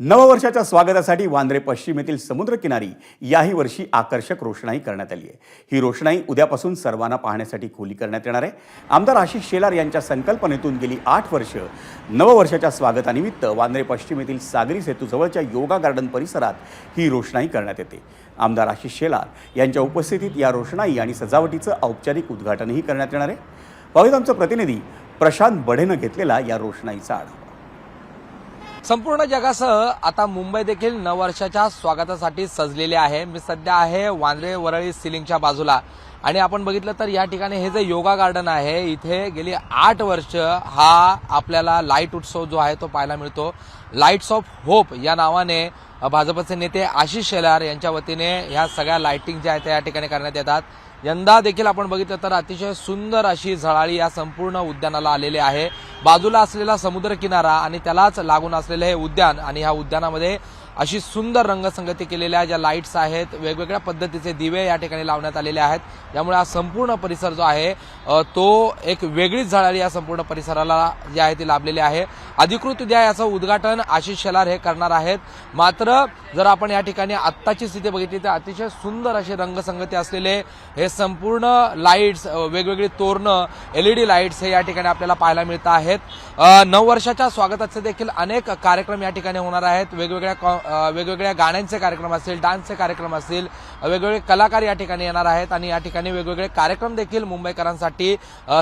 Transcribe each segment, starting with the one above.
नववर्षाच्या स्वागतासाठी वांद्रे पश्चिम येथील समुद्रकिनारी याही वर्षी आकर्षक रोषणाई करण्यात आली आहे. ही रोषणाई उद्यापासून सर्वांना पाहण्यासाठी खुली करण्यात येणार आहे. आमदार आशिष शेलार यांच्या संकल्पनेतून गेली आठ वर्ष. नववर्षाच्या स्वागतानिमित्त वांद्रे पश्चिम येथील सागरी सेतूजवळच्या योगा गार्डन परिसरात ही रोषणाई करण्यात येते. आमदार आशिष शेलार यांच्या उपस्थितीत या रोषणाई आणि सजावटीचं औपचारिक उद्घाटनही करण्यात येणार आहे. पाहूयात प्रतिनिधी प्रशांत बढेनं घेतलेला या रोषणाईचा आढावा. संपूर्ण जगासह आता मुंबई देखील नववर्षाच्या स्वागतासाठी सजलेले आहे. मी सध्या आहे वांद्रे वरळी सिलिंगच्या बाजूला. आणि आपण बघितलं तर या ठिकाणी हे जे योगा गार्डन आहे इथे गेली आठ वर्ष हा आपल्याला लाइट उत्सव जो आहे तो पाहायला मिळतो. लाईट्स ऑफ होप या नावाने भाजपचे नेते आशिष शेलार यांच्या वतीने ह्या सगळ्या लाईटिंग ज्या आहेत त्या या ठिकाणी करण्यात येतात. यंदा देखील आपण बघितलं तर अतिशय सुंदर अशी झळाळी या संपूर्ण उद्यानाला आलेली आहे. बाजूला असलेला समुद्र किनारा आणि त्यालाच लागून असलेले हे उद्यान आणि ह्या उद्यानामध्ये अशी सुंदर रंगसंगती केलेल्या ज्या लाईट्स आहेत वेगवेगळ्या पद्धतीचे दिवे या ठिकाणी लावण्यात आलेले आहेत. त्यामुळे हा संपूर्ण परिसर जो आहे तो एक वेगळीच झळाळी या संपूर्ण परिसराला जी आहे ती लाभलेली आहे. अधिकृत उद्या याचं उद्घाटन आशिष शेलार हे करणार आहेत. मात्र जर आपण या ठिकाणी आत्ताची स्थिती बघितली तर अतिशय सुंदर अशी रंगसंगती असलेले हे संपूर्ण लाईट्स वेगवेगळी तोरणं एलईडी लाईट्स हे या ठिकाणी आपल्याला पाहायला मिळत आहेत. नऊ वर्षाच्या स्वागताचे देखील अनेक कार्यक्रम या ठिकाणी होणार आहेत. वेगवेगळ्या कॉ- वेगवेगळ्या गाण्यांचे कार्यक्रम असतील डान्सचे कार्यक्रम असतील वेगवेगळे कलाकार या ठिकाणी येणार आहेत आणि या ठिकाणी वेगवेगळे कार्यक्रम देखील मुंबईकरांसाठी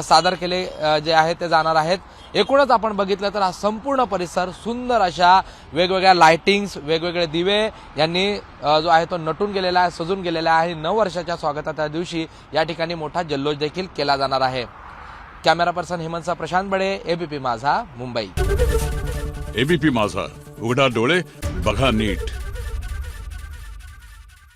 सादर केले जे आहेत ते जाणार आहेत. एकूणच आपण बघितलं तर हा संपूर्ण परिसर सुंदर अशा वेगवेगळ्या लाइटिंग्स वेगवेगळे दिवे यांनी जो आहे तो नटून गेलेला आहे सजून गेलेला आहे. नऊ वर्षाच्या स्वागताच्या दिवशी या ठिकाणी मोठा जल्लोष देखील केला जाणार आहे. कॅमेरा पर्सन हेमंतचा प्रशांत बडे एबीपी माझा मुंबई. एबीपी माझा. उघडा डोळे बघा नीट.